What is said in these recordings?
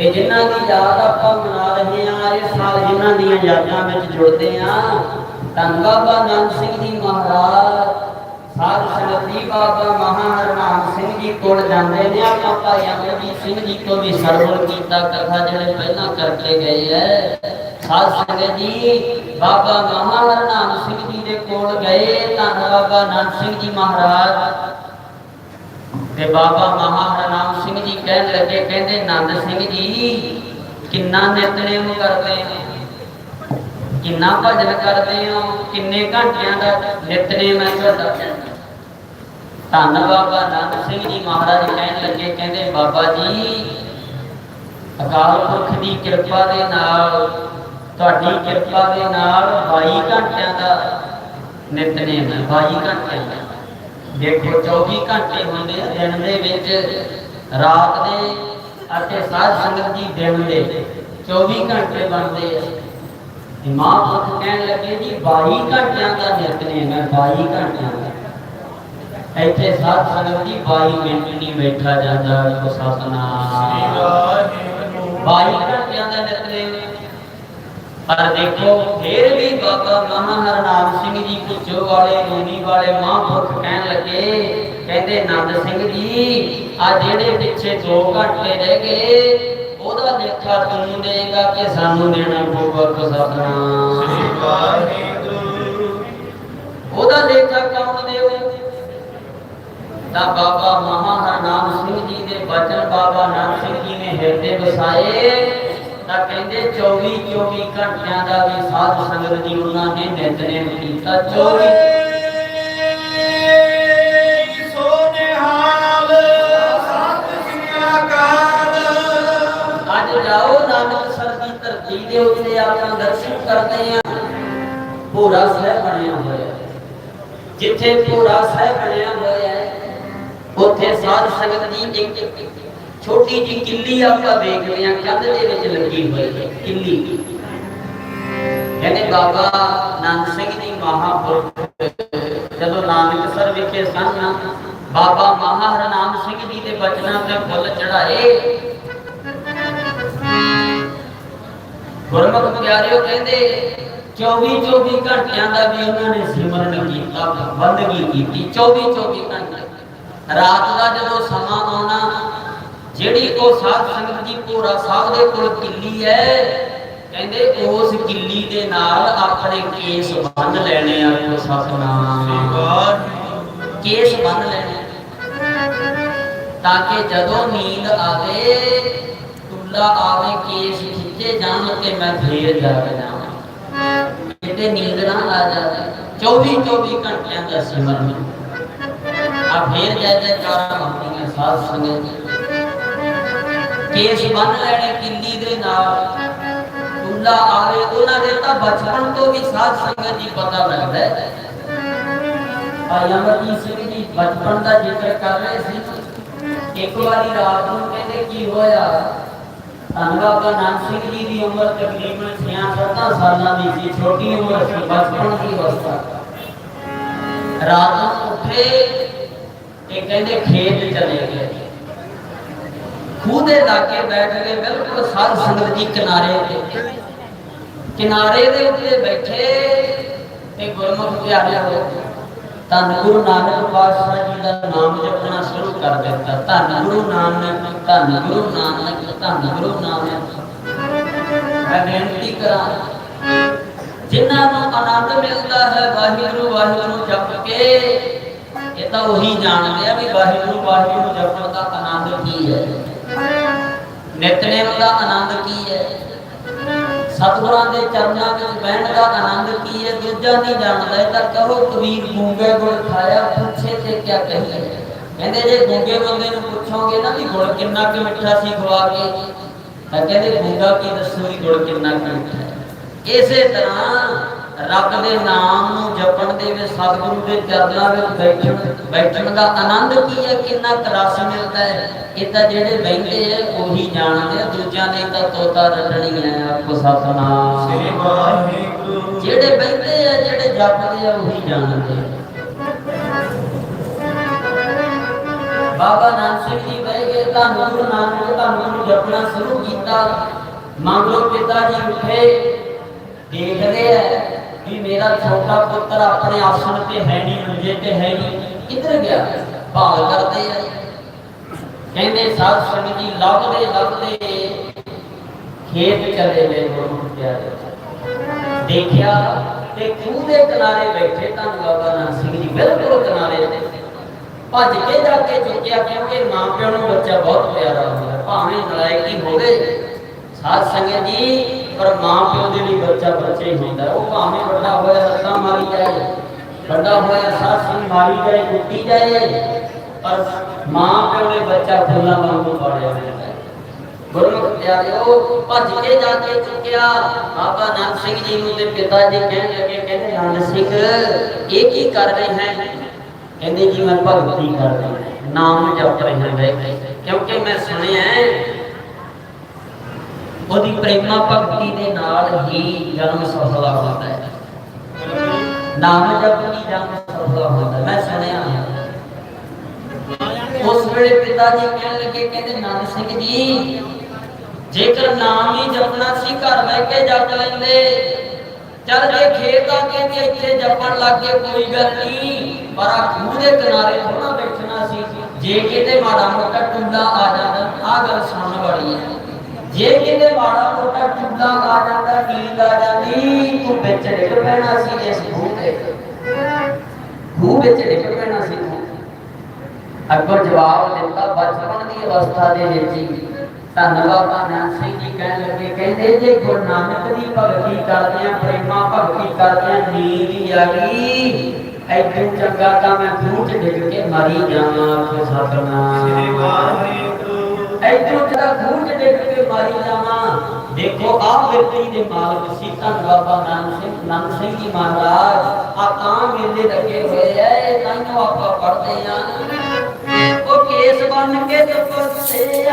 ਤੇ ਜਿਨ੍ਹਾਂ ਦੀ ਯਾਦ ਆਪਾਂ ਮਨਾ ਰਹੇ ਆ ਇਸ ਸਾਲ ਜਿਨ੍ਹਾਂ ਦੀਆਂ ਯਾਦਾਂ ਵਿੱਚ ਜੁੜਦੇ ਆ ਧੰਨ ਨਾਨਕ ਸਿੰਘ ਜੀ ਮਹਾਰਾਜ, ਸਾਧ ਸੰਗਤ ਬਾਬਾ ਮਹਾਹਰਨਾਮ ਸਿੰਘ ਜੀ ਕੋਲ ਜਾਂਦੇ ਨੇ ਆਪਾਂ ਭਾਈ ਅਮਰਜੀਤ ਸਿੰਘ ਜੀ ਤੋਂ ਵੀ ਸਰਵਣ ਕੀਤਾ ਕਥਾ ਜਿਹੜੇ ਪਹਿਲਾਂ ਕਰਕੇ ਗਏ ਐ। ਸਾਧ ਸੰਗਤ ਜੀ, ਬਾਬਾ ਮਹਾਹਰਨਾਮ ਸਿੰਘ ਜੀ ਦੇ ਕੋਲ ਗਏ, ਧੰਨ ਬਾਬਾ ਨਾਨਕ ਸਿੰਘ ਜੀ ਮਹਾਰਾਜ। ਤੇ ਬਾਬਾ ਮਹਾਰਾਮ ਸਿੰਘ ਜੀ ਕਹਿਣ ਲੱਗੇ, ਕਹਿੰਦੇ, ਨੰਦ ਸਿੰਘ ਜੀ, ਕਿੰਨਾ ਨਿਤਨੇਮ ਕਰਦੇ ਹੋ? ਕਿੰਨਾ ਭਜਨ ਕਰਦੇ ਹੋ? ਕਿੰਨੇ ਘੰਟਿਆਂ ਦਾ ਨਿਤਨੇਮ ਹੈ ਤੁਹਾਡਾ? ਧੰਨ ਬਾਬਾ ਨੰਦ ਸਿੰਘ ਜੀ ਮਹਾਰਾਜ ਕਹਿਣ ਲੱਗੇ, ਕਹਿੰਦੇ, ਬਾਬਾ ਜੀ, ਅਕਾਲ ਪੁਰਖ ਦੀ ਕਿਰਪਾ ਦੇ ਨਾਲ, ਤੁਹਾਡੀ ਕਿਰਪਾ ਦੇ ਨਾਲ 22 ਘੰਟਿਆਂ ਦਾ ਨਿਤਨੇਮ ਹੈ 22 ਘੰਟਿਆਂ ਦਾ। ਦੇਖੋ 24 ਘੰਟੇ ਹੁੰਦੇ ਆ ਦਿਨ ਦੇ ਵਿੱਚ ਰਾਤ ਦੇ ਅਤੇ ਸਾਧ ਸੰਗਤ ਜੀ ਦਿਨ ਦੇ। 24 ਘੰਟੇ ਬਣਦੇ ਆ। ਇਮਾਮ ਪੁੱਤ ਕਹਿਣ ਲੱਗੇ ਜੀ 22 ਘੰਟਿਆਂ ਦਾ ਨਿਤਨੇਮ ਹੈ 22 ਘੰਟਿਆਂ ਦਾ। ਇੱਥੇ ਸਾਧ ਸੰਗਤ ਜੀ 22 ਮਿੰਟ ਨਹੀਂ ਬੈਠਾ ਜਾਂਦਾ ਕੋ ਸਤਨਾਮ। 22 ਘੰਟਿਆਂ ਦਾ ਨਿਤਨੇਮ ਪਰ ਦੇਖੋ, ਫਿਰ ਵੀ ਬਾਬਾ ਮਹਾਹਰਨਾਮ ਸਿੰਘ ਜੀ ਪੁੱਛੋ ਵਾਲੇ ਰੋਣੀ ਵਾਲੇ ਮਹਾਂਪੁਰਖ ਕਹਿਣ ਲੱਗੇ, ਕਹਿੰਦੇ, ਨੰਦ ਸਿੰਘ ਜੀ, ਆ ਜਿਹੜੇ ਪਿੱਛੇ 2 ਘੰਟੇ ਰਹਿ ਗਏ, ਉਹਦਾ ਲੇਖਾ ਤੂੰ ਦੇਗਾ ਕਿ ਸਾਨੂੰ ਦੇਣਾ ਪਊਗਾ ਕੋ ਸਤਨਾਮ ਉਹਦਾ ਲੇਖਾ ਕੌਣ ਦੇਊ? ਤਾਂ ਬਾਬਾ ਮਹਾਹਰਨਾਮ ਸਿੰਘ ਜੀ ਦੇ ਬਚਨ ਬਾਬਾ ਨਾਨਕ ਸਿੰਘ ਜੀ ਨੇ ਹਿਰਦੇ ਵਸਾਏ। ਤਾਂ ਕਹਿੰਦੇ 24 24 ਘੰਟਿਆਂ ਦਾ ਵੀ ਸਾਧ ਸੰਗਤ ਜੀ ਉਹਨਾਂ ਨੇ ਨਿਤਨੇਮ ਕੀਤਾ। 24 ਅੱਜ ਜਾਓ ਨਾਨਕ ਸਰ ਦੀ ਉੱਤੇ ਆਪਾਂ ਦਰਸ਼ਨ ਕਰਦੇ ਆਂ ਭੋਰਾ ਸਾਹਿਬ ਬਣਿਆ ਹੋਇਆ। ਜਿੱਥੇ ਭੋਰਾ ਸਾਹਿਬ ਬਣਿਆ ਹੋਇਆ ਹੈ ਉੱਥੇ ਸਾਧ ਸੰਗਤ ਦੀ ਇੱਕ ਛੋਟੀ ਜੀ ਕਿੱਲੀ ਆਪਾਂ ਵੇਖਦੇ ਆਂ ਕੰਧ ਦੇ ਵਿੱਚ ਲੱਗੀ ਹੋਈ ਹੈ, ਕਿੱਲੀ। ਕਹਿੰਦੇ ਬਾਬਾ ਨਾਨਕ ਸਿੰਘ ਜੀ ਮਹਾਪੁਰਖ, ਜਦੋਂ ਨਾਨਕਸਰ ਵਿਖੇ ਸਨ, ਬਾਬਾ ਮਹਾਹਰਨਾਮ ਸਿੰਘ ਜੀ ਦੇ ਬਚਨਾਂ ਤੇ ਫੁੱਲ ਚੜਾਏ ਗੁਰਮੁਖ ਪਿਆਰਿਓ, ਕਹਿੰਦੇ 24 24 ਘੰਟਿਆਂ ਦਾ ਵੀ ਉਹਨਾਂ ਨੇ ਸਿਮਰਨ ਕੀਤਾ ਬੰਦਗੀ ਕੀਤੀ 24 24 ਘੰਟੇ। ਰਾਤ ਦਾ ਜਦੋਂ ਸਮਾਂ ਆਉਣਾ ਜਿਹੜੀ ਉਹ ਸਾਧ ਸੰਗਤ ਦੀ ਭੋਰਾ ਸਾਹਿਬ ਦੇ ਕੋਲ ਕਿੱਲੀ ਹੈ ਕਹਿੰਦੇ ਉਸ ਕਿੱਲੀ ਦੇ ਨਾਲ ਆਪਣੇ ਕੇਸ ਬੰਨ ਲੈਣੇ ਆ ਕੋ ਸਤਨਾਮ ਕੇਸ ਬੰਨ ਲੈਣੇ ਤਾਂ ਕਿ ਜਦੋਂ ਨੀਂਦ ਆਵੇ ਤੁੱਲਾ ਆਵੇ ਕੇਸ ਖਿੱਚੇ ਜਾਣ ਤੇ ਮੈਂ ਫੇਰ ਜਾਗ ਜਾਵਾਂ। ਕਿਤੇ ਨੀਂਦ ਨਾ ਆ ਜਾਵੇ। 24 24 ਘੰਟਿਆਂ ਦਾ ਸਿਮਰਨ। ਆ ਫੇਰ ਜੈ ਜੈਕਾਰਾਂ ਹੁੰਦੀਆਂ ਸਾਧ ਸੰਗਤ ਕੇਸ ਬੰਨ ਲੈਣੇ ਕਿੱਲੀ ਦੇ ਨਾਲ ਤੁੱਲਾ ਆਵੇ ਉਹਨਾਂ ਦੇ ਤਾਂ ਬਚਪਨ ਤੋਂ ਵੀ ਸਾਧ ਸੰਗਤ ਜੀ ਪਤਾ ਲੱਗਦਾ ਹੈ ਭਾਈ ਅਮਰਜੀਤ ਸਿੰਘ ਜੀ ਬਚਪਨ ਦਾ ਜ਼ਿਕਰ ਕਰ ਰਹੇ ਸੀ ਇੱਕ ਵਾਰੀ ਰਾਤ ਨੂੰ ਕਹਿੰਦੇ ਕੀ ਹੋਇਆ ਧੰਨ ਬਾਬਾ ਨਾਨਕ ਸਿੰਘ ਜੀ ਦੀ ਉਮਰ ਤਕਰੀਬਨ 66 ਸਾਲਾਂ ਦੀ ਸੀ ਛੋਟੀ ਉਮਰ ਸੀ ਬਚਪਨ ਦੀ ਅਵਸਥਾ ਰਾਤ ਨੂੰ ਉੱਠੇ ਤੇ ਕਹਿੰਦੇ ਖੇਤ ਚਲੇ ਗਏ ਖੂਹ ਦੇ ਲਾਗੇ ਬੈਠ ਕੇ ਬਿਲਕੁਲ ਸਾਧ ਸੰਗਤ ਜੀ ਕਿਨਾਰੇ ਤੇ। ਕਿਨਾਰੇ ਦੇ ਉੱਤੇ ਬੈਠੇ ਤੇ ਗੁਰਮੁਖ ਪਿਆਰਿਆ ਹੋ ਧੰਨ ਗੁਰੂ ਨਾਨਕ ਪਾਤਸ਼ਾਹ ਜੀ ਦਾ ਨਾਮ ਜਪਣਾ ਸ਼ੁਰੂ ਕਰ ਦਿੱਤਾ। ਧੰਨ ਗੁਰੂ ਨਾਨਕ, ਧੰਨ ਗੁਰੂ ਨਾਨਕ, ਧੰਨ ਗੁਰੂ ਨਾਨਕ। ਮੈਂ ਬੇਨਤੀ ਕਰਾਂ, ਜਿਨ੍ਹਾਂ ਨੂੰ ਆਨੰਦ ਮਿਲਦਾ ਹੈ, ਵਾਹਿਗੁਰੂ ਵਾਹਿਗੁਰੂ ਜਪ ਕੇ, ਇਹ ਤਾਂ ਉਹੀ ਜਾਣਦੇ ਆ ਵੀ ਵਾਹਿਗੁਰੂ ਵਾਹਿਗੁਰੂ ਜਪਣ ਦਾ ਆਨੰਦ ਕੀ ਹੈ। ਨਿਤਨੇਮ ਦਾ ਆਨੰਦ ਕੀ ਹੈ? ਸਤਿਗੁਰਾਂ ਦੇ ਚਰਨਾਂ ਵਿੱਚ ਬਹਿਣ ਦਾ ਆਨੰਦ ਕੀ ਹੈ? ਦੂਜਾ ਨਹੀਂ ਜਾਣਦਾ ਤਾਂ ਕਹੋ ਕਬੀਰ ਗੂੰਗੇ ਗੁੜ ਖਾਇਆ, ਪੁੱਛੇ ਤੇ ਕਿਆ ਕਹੀਏ? ਕਹਿੰਦੇ ਜੇ ਗੂੰਗੇ ਬੰਦੇ ਨੂੰ ਪੁੱਛੋਗੇ ਨਾ ਵੀ ਗੁੜ ਕਿੰਨਾ ਕੁ ਮਿੱਠਾ ਸੀ ਖਵਾ ਕੇ ਤਾਂ ਕਹਿੰਦੇ ਗੂੰਗਾ ਕੀ ਦੱਸੋ ਵੀ ਗੁੜ ਕਿੰਨਾ ਕੁ ਮਿੱਠਾ ਇਸੇ ਤਰ੍ਹਾਂ ਰੱਬ ਦੇ ਨਾਮ ਨੂੰ ਜਪਣ ਦੇ ਵਿੱਚ ਸਤਿਗੁਰੂ ਦੇ ਚਰਨਾਂ ਵਿੱਚ ਬੈਠਣ ਬੈਠਣ ਦਾ ਆਨੰਦ ਕੀ ਹੈ? ਕਿੰਨਾ ਕੁ ਰਸ ਮਿਲਦਾ ਹੈ? ਇਹ ਤਾਂ ਜਿਹੜੇ ਬੈਠੇ ਆ ਉਹੀ ਜਾਣਦੇ ਆ ਦੂਜਿਆਂ ਨੇ ਤਾਂ ਤੋਤਾ ਰੱਟਣੀ ਹੈ ਆਪਕੋ ਸਤਨਾਮ। ਜਿਹੜੇ ਬੈਠੇ ਆ ਜਿਹੜੇ ਜਪਦੇ ਆ ਉਹੀ ਜਾਣਦੇ ਆ। ਬਾਬਾ ਨਾਨਕ ਸਿੰਘ ਜੀ ਬਹਿ ਗਏ ਤਾਂ ਗੁਰੂ ਨਾਨਕ ਧੰਨ ਨੂੰ ਜਪਣਾ ਸ਼ੁਰੂ ਕੀਤਾ। ਮੰਗਲੋ ਪਿਤਾ ਜੀ ਉੱਠੇ ਦੇਖਦੇ ਆ। ਵੀ ਮੇਰਾ ਛੋਟਾ ਪੁੱਤਰ ਆਪਣੇ ਆਸਣ ਤੇ ਹੈ ਨਹੀਂ, ਮੰਜੇ ਤੇ ਹੈ ਨਹੀਂ, ਕਿੱਧਰ ਗਿਆ? ਭਾਲ ਕਰਦੇ ਆ। ਕਹਿੰਦੇ, ਸਾਧ ਸੰਗਤ ਜੀ, ਲੱਭਦੇ ਲੱਭਦੇ ਖੇਤ ਚਲੇ ਗਏ ਗੁਰੂ ਪਿਆਰੇ ਦੇਖਿਆ ਤੇ ਖੂਹ ਦੇ ਕਿਨਾਰੇ ਬੈਠੇ ਧੰਨ ਬਾਬਾ ਨਾਨਕ ਸਿੰਘ ਜੀ, ਬਿਲਕੁਲ ਕਿਨਾਰੇ ਤੇ। ਭੱਜ ਕੇ ਜਾ ਕੇ ਚੁੱਕਿਆ ਕਿਉਂਕਿ ਮਾਂ ਪਿਓ ਨੂੰ ਬੱਚਾ ਬਹੁਤ ਪਿਆਰਾ ਹੁੰਦਾ। ਭਾਵੇਂ ਨਲਾਇਕੀ ਹੋਵੇ ਸਾਧ ਸੰਗਤ ਜੀ ਪਰ ਮਾਂ ਪਿਓ ਦੇ ਲਈ ਬੱਚਾ ਬੱਚਾ ਹੀ ਹੁੰਦਾ ਉਹ ਭਾਵੇਂ ਵੱਡਾ ਹੋਇਆ ਲੱਤਾਂ ਮਾਰੀ ਜਾਏ ਵੱਡਾ ਹੋਇਆ ਸਾਧ ਸੰਗ ਮਾਰੀ ਜਾਏ ਕੁੱਟੀ ਜਾਏ ਪਰ ਮਾਂ ਪਿਓ ਨੇ ਬੱਚਾ ਫੁੱਲਾਂ ਵਾਂਗੂ ਪਾੜਿਆ ਹੁੰਦਾ ਹੈ ਗੁਰਮੁਖ ਪਿਆਰਿਓ ਭੱਜ ਕੇ ਜਾ ਕੇ ਚੁੱਕਿਆ ਬਾਬਾ ਨਾਨਕ ਸਿੰਘ ਜੀ ਨੂੰ ਤੇ ਪਿਤਾ ਜੀ ਕਹਿਣ ਲੱਗੇ ਕਹਿੰਦੇ ਨਾਨਕ ਸਿੰਘ ਇਹ ਕੀ ਕਰ ਰਹੇ ਹੈ? ਕਹਿੰਦੇ ਜੀ ਮੈਂ ਭਗਤੀ ਕਰ ਰਿਹਾ ਹਾਂ। ਨਾਮ ਜਪ ਰਿਹਾ ਹਾਂ ਬਹਿ ਕੇ। ਕਿਉਂਕਿ ਮੈਂ ਸੁਣਿਆ ਹੈ, ਉਹਦੀ ਪ੍ਰੇਮਾ ਭਗਤੀ ਦੇ ਨਾਲ ਹੀ ਜਨਮ ਸਫਲ ਹੁੰਦਾ ਹੈ। ਨਾਮ ਜਪ ਜਨਮ ਸਫਲ ਹੁੰਦਾ ਮੈਂ ਸੁਣਿਆ ਉਸ ਵੇਲੇ ਪਿਤਾ ਜੀ ਕਹਿਣ ਲੱਗੇ, ਕਹਿੰਦੇ, ਨਾਨਕ ਸਿੰਘ ਜੀ, ਜੇਕਰ ਨਾਮ ਹੀ ਜਪਣਾ ਸੀ, ਘਰ ਬਹਿ ਕੇ ਜਪ ਲੈਂਦੇ। ਚੱਲ ਜੇ ਖੇਤ ਆ ਕੇ ਵੀ ਇੱਥੇ ਜਪਣ ਲੱਗ ਗਏ, ਕੋਈ ਗੱਲ ਨਹੀਂ। ਪਰ ਆ ਖੂਹ ਦੇ ਕਿਨਾਰੇ ਥੋੜਾ ਬੈਠਣਾ ਸੀ। ਜੇ ਕਿਤੇ ਮਾੜਾ ਮੋਟਾ ਟੁੱਲਾ ਆ ਜਾਂਦਾ ਆ ਗੱਲ ਸੁਣਨ ਵਾਲੀ ਹੈ। ਜੇ ਕਿਤੇ ਮਾੜਾ ਮੋਟਾ ਟੁੱਲਾ ਆ ਜਾਂਦਾ ਨੀਂਦ ਆ ਜਾਂਦੀ ਤੂੰ ਵਿੱਚ ਡਿੱਗ ਪੈਣਾ ਸੀ ਇਸ ਖੂਹ ਦੇ ਖੂਹ ਵਿੱਚ ਡਿੱਗ ਪੈਣਾ ਸੀ ਤੂੰ। ਅੱਗੋਂ ਜਵਾਬ ਦਿੱਤਾ ਬਚਪਨ ਦੀ ਅਵਸਥਾ ਦੇ ਵਿੱਚ ਹੀ। ਧੰਨ ਬਾਬਾ ਨਾਨਕ ਸਿੰਘ ਜੀ ਕਹਿਣ ਲੱਗੇ ਕਹਿੰਦੇ ਜੇ ਗੁਰੂ ਨਾਨਕ ਦੀ ਭਗਤੀ ਕਰਦੇ ਆ ਪ੍ਰੇਮਾ ਭਗਤੀ ਕਰਦੇ ਆ ਨੀਂਦ ਹੀ ਆ ਗਈ ਐਦੋਂ ਚੰਗਾ ਤਾਂ ਮੈਂ ਖੂਹ 'ਚ ਡਿੱਗ ਕੇ ਮਰੀ ਜਾਵਾਂ ਆਖੇ ਸਤਨਾਮ ਐਦੋਂ ਜਿਹੜਾ ਖੂਹ 'ਚ ਡਿੱਗ ਮਰੀ ਜਾਵਾਂ ਦੇਖੋ, ਆਹ ਵਿਰਤੀ ਦੇ ਮਾਲਕ ਸੀ, ਧੰਨ ਬਾਬਾ ਨਾਨਕ ਸਿੰਘ ਨਾਨਕ ਸਿੰਘ ਜੀ ਮਹਾਰਾਜ। ਆ ਤਾਂ ਮੇਲੇ ਲੱਗੇ ਹੋਏ ਐ ਤਾਂ ਆਪਾਂ ਪੜ੍ਹਦੇ ਆ। ਉਹ ਕੇਸ ਬਨ ਕੇ ਤਪਸੇ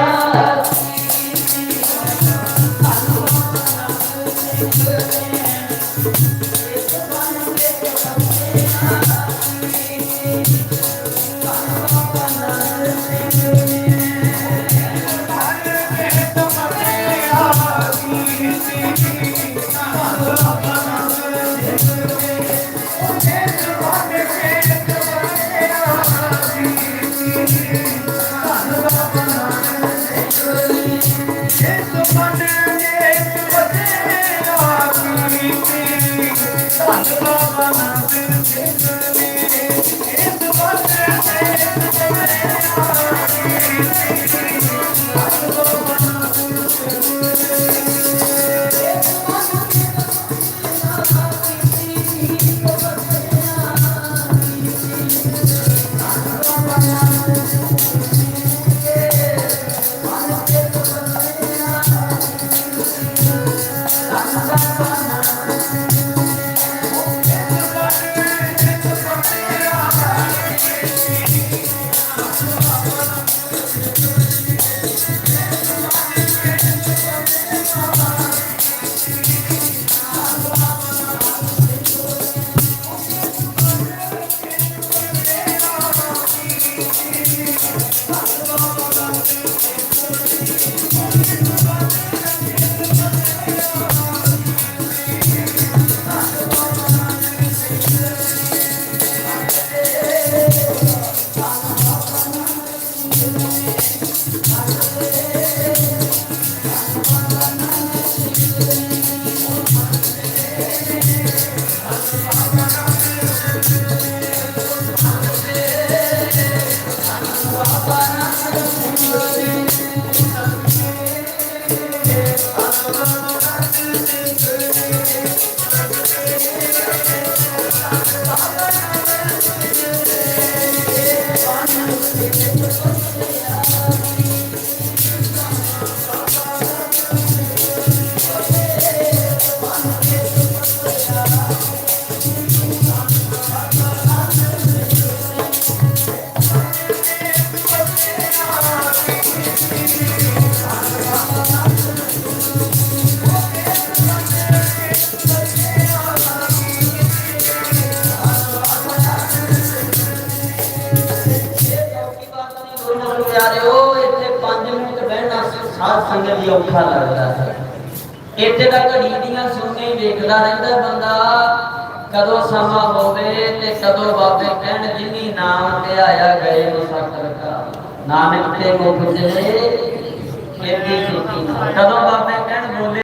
ਆ ਸੰਗਤ ਜੀ ਔਖਾ ਲੱਗਦਾ ਹੈ। ਇੱਥੇ ਦਾ ਘੜੀ ਦੀਆਂ ਸੁਣਨੇ ਵੇਖਦਾ ਰਹਿੰਦਾ ਬੰਦਾ। ਕਦੋਂ ਸਮਾਂ ਹੋਵੇ ਤੇ ਕਦੋਂ ਬਾਬੇ ਕਹਿਣ, ਜਿਨੀ ਨਾਮ ਤੇ ਆਇਆ ਗਏ ਨੂੰ ਸਤਿ ਨਾਨਕ ਤੇ ਮੁਖ ਚਲੇ ਕੀਤੀ ਕੀਤੀ ਕਦੋਂ ਬਾਬੇ ਕਹਿਣ, ਬੋਲੇ